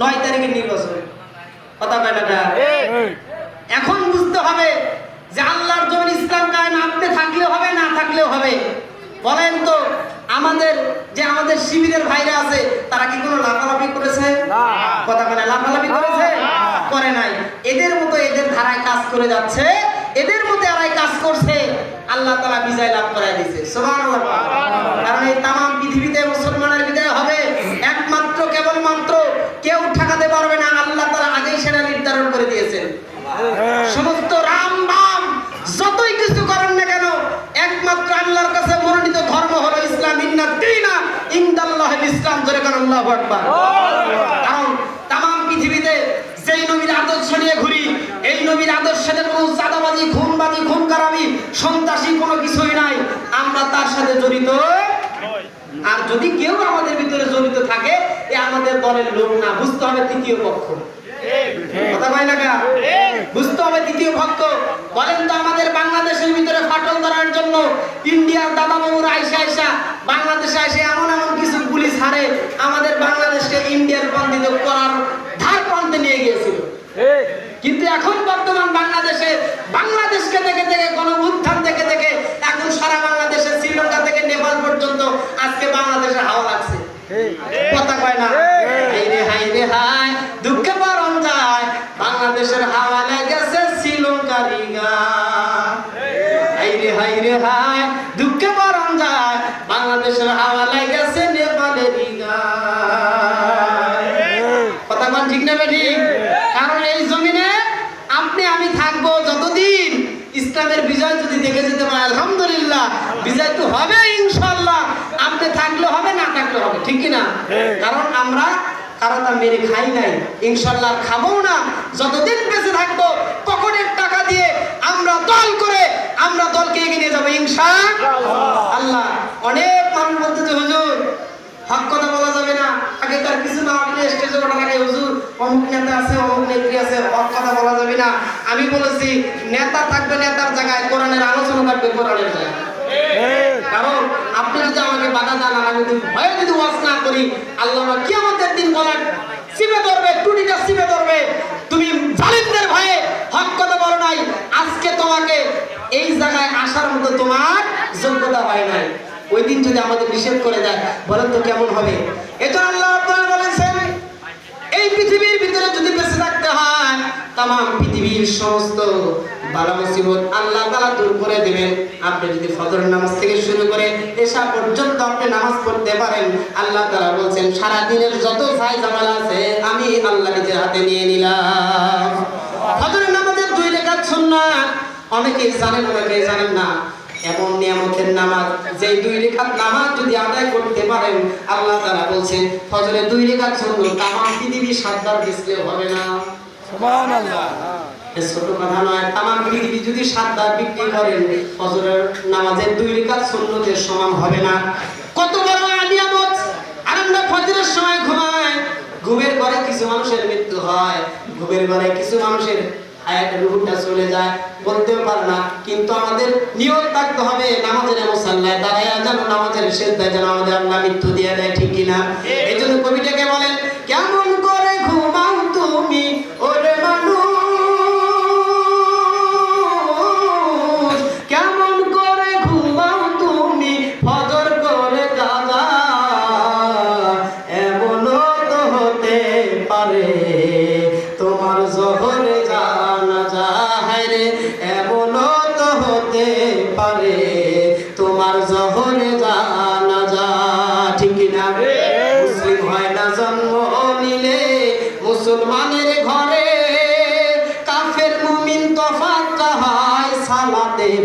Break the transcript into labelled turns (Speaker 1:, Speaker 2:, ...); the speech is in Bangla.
Speaker 1: নয় তারিখের নির্বাচন। কথা কয় না এখন বুঝতে হবে যে আল্লাহর জমিন ইসলাম কায়েম আপনি থাকলেও হবে না থাকলেও হবে। বলেন তো আমাদের যে আমাদের শিবিরের ভাইরা আছে তারা কি কোনো লাফালাফি করেছে? কথা মানে লাফালাফি করেছে? করে নাই। এদের মতো এদের ধারায় কাজ করে যাচ্ছে এদের মতো এরাই কাজ করছে। আল্লাহ তালা বিজয় লাভ করাই দিয়েছে। সুবহানাল্লাহ। কারণ এই তামাম পৃথিবীতে মুসলমানের সমস্ত রাম বাম যতই কিছু করেন না কেন একমাত্র আল্লাহর কাছে মনোনীত ধর্ম হলো ইসলাম। ইন্না দিনা ইনদাল্লাহ ইসলাম ধরে কারণ আল্লাহু আকবার। কারণ তামাম পৃথিবীতে যেই নবীর আদর্শ নিয়ে ঘুরি এই নবীর আদর্শে কোনো চাঁদাবাজি খুনবাজি খুন কারামি সন্ত্রাসী কোনো কিছুই নাই। আমরা তার সাথে জড়িত। আর যদি কেউ আমাদের ভিতরে জড়িত থাকে এ আমাদের দলের লোক না বুঝতে হবে তৃতীয় পক্ষ। কথা কয় না? বুঝতে হবে তৃতীয় ভক্ত। বলেন তো আমাদের বাংলাদেশের ভিতরে ফাটল ধরার জন্য ইন্ডিয়ার দাদা বাবুরা আইসা আইসা বাংলাদেশে এসে এমন এমন কিছু পুলিশ হারে আমাদের বাংলাদেশকে ইন্ডিয়ার বন্দিত করার ধার প্রান্তে নিয়ে গিয়েছিল। কিন্তু এখন বর্তমান বাংলাদেশে বাংলাদেশকে দেখে দেখে গণ উত্থান থেকে থেকে এখন সারা বাংলাদেশে শ্রীলঙ্কা থেকে নেপাল পর্যন্ত আজকে বাংলাদেশে হাওয়া লাগছে। কথা কয় না? হাই দুঃখে পারন যায়, বাংলাদেশের হাওয়া লেগেছে নেপালেরই গা কথা কোন ঠিক না ঠিক কারণ এই জমিনে আপনি, আমি থাকব যতদিন ইসলামের বিজয় যদি দেখে যেতে পারে, আলহামদুলিল্লাহ। বিজয় তো হবে ইনশাল্লাহ আপনি থাকলে হবে, না থাকলে হবে, ঠিক না কারণ আমরা কারণ তা মেরে খাই নাই। ইনশাল্লাহ খাব না। যতদিন বেঁচে থাকব, পকেটের টাকা দিয়ে আমরা দল করে আমরা দলকে এগিয়ে নিয়ে যাব, ইনশা আল্লাহ। অনেক মানুষ বলতেছে, হুজুর, হক কথা বলা যাবে না। আগে তার কিছু না আপনি স্টেজে ওঠা লাগে হুজুর, অমুক নেতা আছে, অমুক নেত্রী আছে, হক কথা বলা যাবে না। আমি বলেছি, নেতা থাকবে নেতার জায়গায়, কোরআনের আলোচনা থাকবে কোরআনের জায়গায়। কারণ আপনি যদি আমাকে বাধা দেন আর আমি যদি ভয়ে যদি ওয়াজ না করি, আল্লাহ আমার কিয়ামতের দিন বলেন সিবে ধরবে টুটিটা সিবে ধরবে। তুমি জালিমদের ভয়ে হক কথা বলো নাই আজকে তোমাকে এই জায়গায় আসার মতো তোমার যোগ্যতা হয় নাই। ওই দিন যদি আমাদের নিষেধ করে দেয়, বলেন তো কেমন হবে? এটা আল্লাহ বলেছেন, এই পৃথিবীর ভিতরে যদি বেঁচে থাকতে হয় তাম পৃথিবীর সমস্ত বালা মুসিবত আল্লাহ তালা দূর করে দেবেন। আপনি যদি ফজর নামাজ থেকে শুরু করে এসা পর্যন্ত আপনি নামাজ পড়তে পারেন, আল্লাহ তালা বলছেন সারা দিনের যত ছাই আছে, আমি আল্লাহ নিজের হাতে নিয়ে নিলাম। ফজরের নামাজের দুই সুন্নাত, অনেকেই জানেন অনেকেই জানেন না। এমন নিয়ামতের নামাজ যে দুই রেখাত নামাজ যদি আদায় করতে পারেন আল্লাহ বলছেন ফজরে দুই রেখাত সুন্নত তামাম পৃথিবী সাতবার হবে না। ছোট কথা নয় তামাম পৃথিবী যদি সাতবার বিক্রি করেন ফজরের নামাজের দুই রেখাত সুন্নতের সমান হবে না। কত বড় নিয়ামত! আর আমরা ফজরের সময় ঘুমাই ঘুমের ঘরে কিছু মানুষের মৃত্যু হয় ঘুমের ঘরে কিছু মানুষের হায়াতের রুহটা চলে যায় বলতেও পারে না। কিন্তু আমাদের নিয়ত থাকতে হবে নামাজের মুসাল্লায়, দাঁড়ায় যেন নামাজের শেষদায় যেন আমাদের আল্লাহ মৃত্যু দিয়ে দেয়, ঠিক কিনা? এই জন্য কবিটাকে বলেন, কেমন করে ঘুমাও তুমি, ওরে মানুষ? কেমন করে তুমি করে তো হতে পারে, তোমার জহরে এমনও তো হতে পারে। তোমার জহরে জানা যা, ঠিক না? মুসলিম হয় না জন্ম নিলে মুসলমানের ঘরে। কাফের মুমিন তফাত হয় সালাতের